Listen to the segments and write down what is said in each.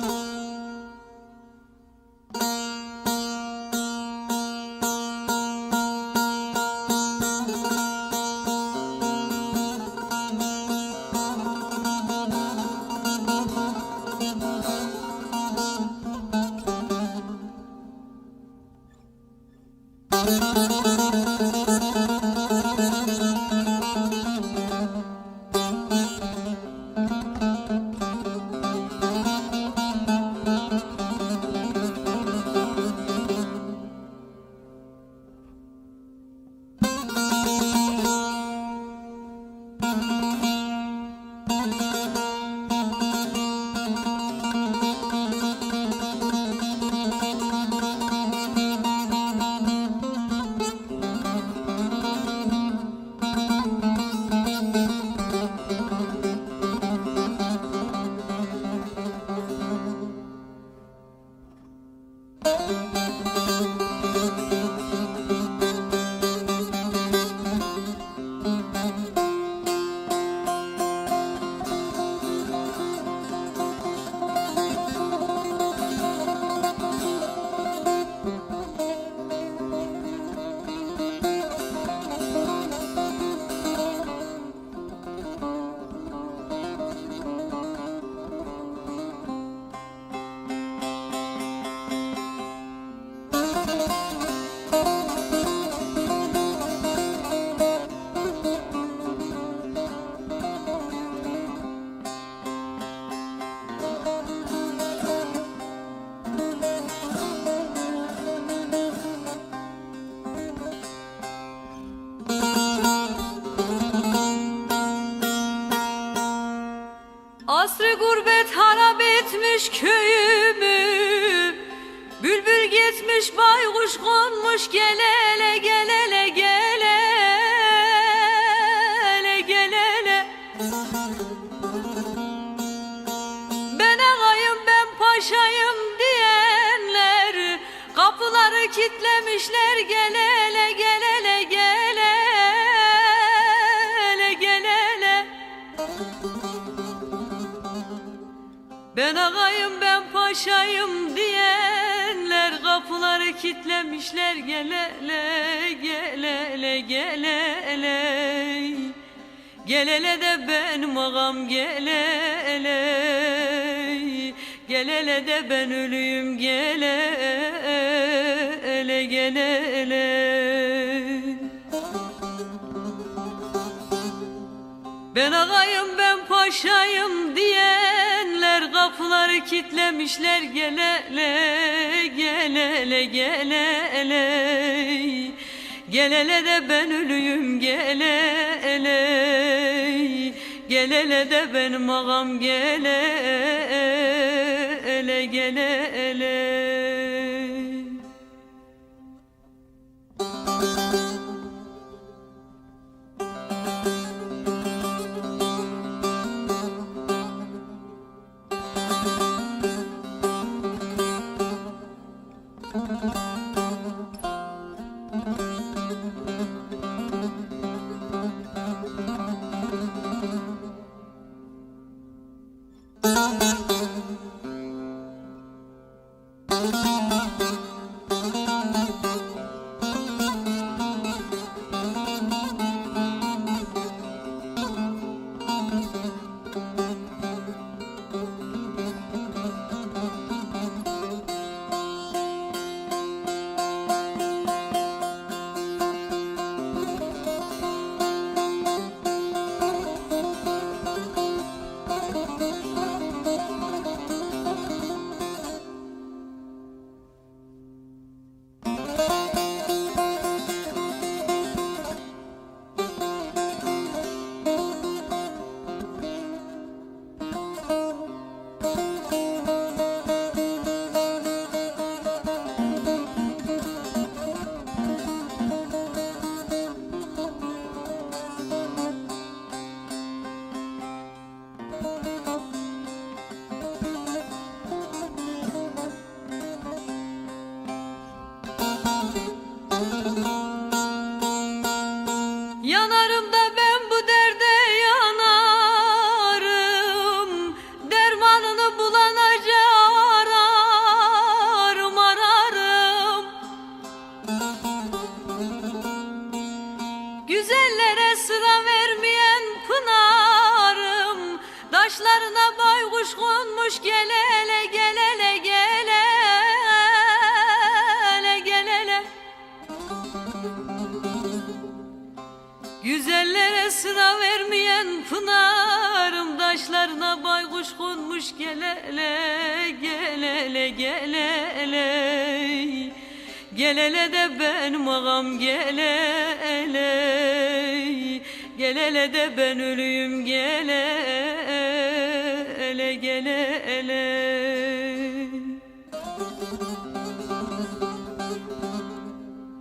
Bye. Baykuş konmuş gelele gelele gelele gelele Ben ağayım ben paşayım diyenler Kapıları kitlemişler gelele gelele gelele gelele Ben ağayım ben paşayım diyenler Kapıları kitlemişler gelele gelele gelele Gelele de benim ağam gelele Gelele de ben ölüyüm gelele gelele Ben ağayım ben paşayım diyenler Kapıları kitlemişler gelele gelele gelele Gelele de ben ölüyüm gelele Gelele de benim ağam gelele gelele gelele gelele gelele gelele. Güzellere sıra vermeyen pınarım Daşlarına baykuş konmuş gelele gelele gelele. Gelele de benim ağam gelele. Gelele de ben ölüyüm gelele gelele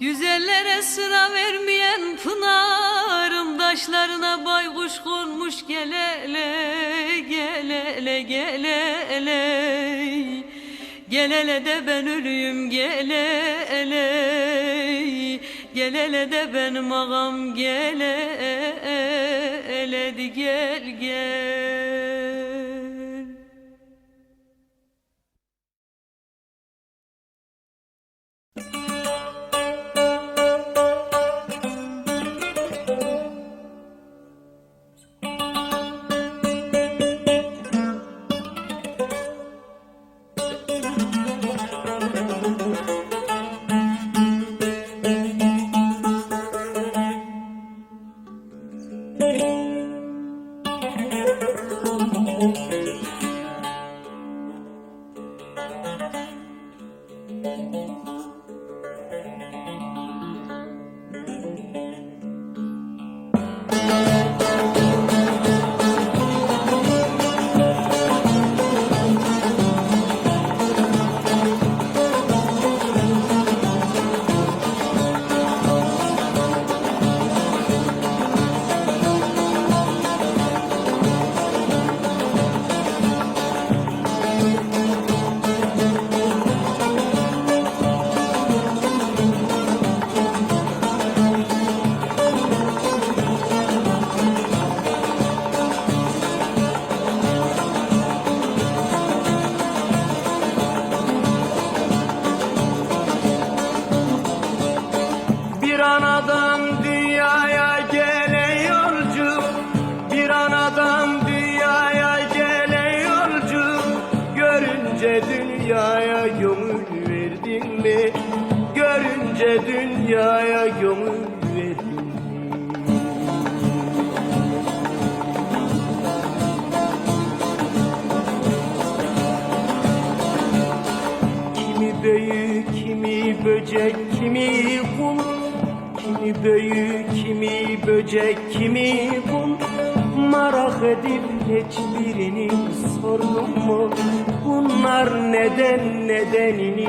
Güzellere sıra vermeyen pınarım Daşlarına baykuş konmuş gelele gelele gelele Gelele de ben ölüyüm gelele Gelele de benim ağam gelele Di gel gel Dünyaya gönül verdin mi? Kimi büyük, kimi böcek, kimi kum Kimi büyük, kimi böcek, kimi kum Merak edip hiçbirini sordum mu? Bunlar neden nedenini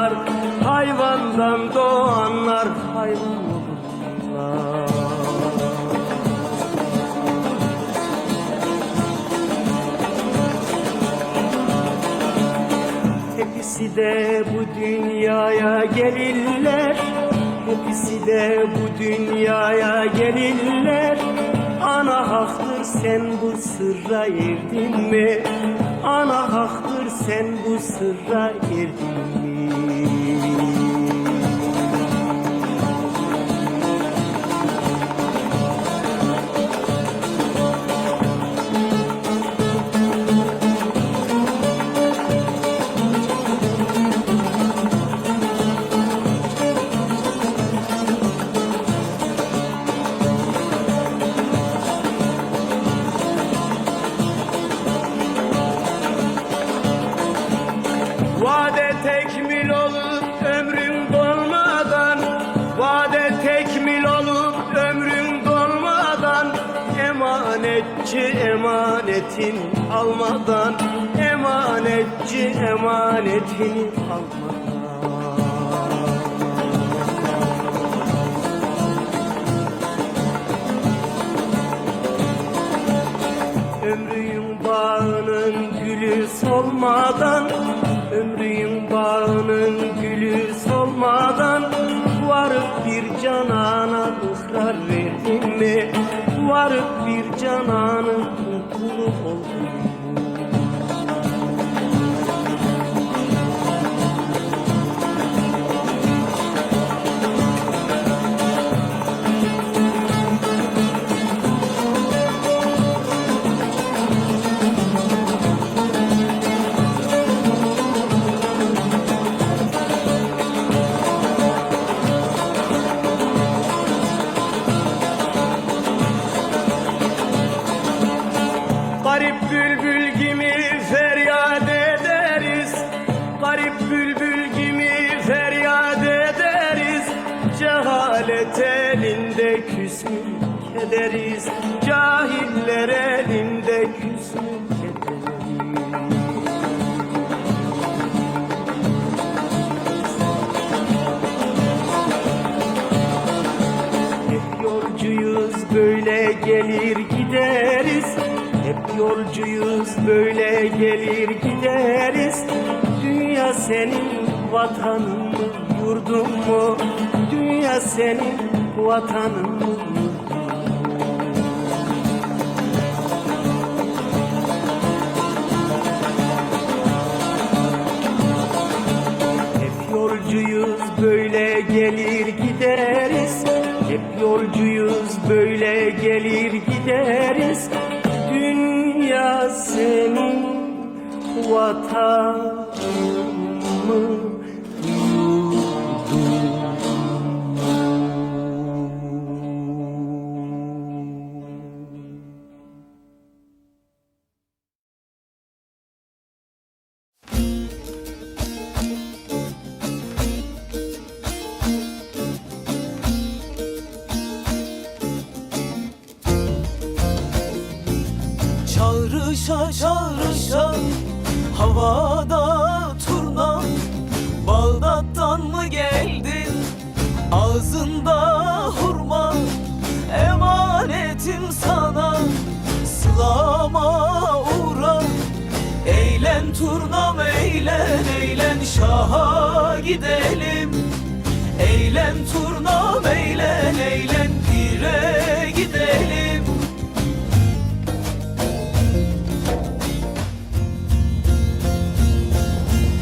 olurlar Hayvandan doğanlar hayvan Hepsi de bu dünyaya gelirler. Hepsi de bu dünyaya gelirler Ana haktır sen bu sırra erdin mi? Ana haktır sen bu sırra erdin mi? Emanetin almadan Emanetçi emanetini almadan Ömrün bağının gülü solmadan Ömrün bağının gülü solmadan Varıp bir canana ısrar verdin mi? Varıp bir cananın Cehalet elinde küsmük ederiz Cahiller elinde küsmük ederiz gelir gideriz. Hep yolcuyuz böyle gelir gideriz. Dünya senin vatanın mı yurdun mu Senin vatanın? Hep yolcuyuz böyle gelir gideriz Hep yolcuyuz böyle gelir gideriz Dünya senin vatanın ağzında hurma Emanetim sana. Sılama uğra Eğlen turnam eğlen eğlen şaha gidelim. Eğlen turnam eğlen eğlen pire gidelim.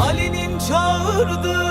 Ali'nin çağırdığı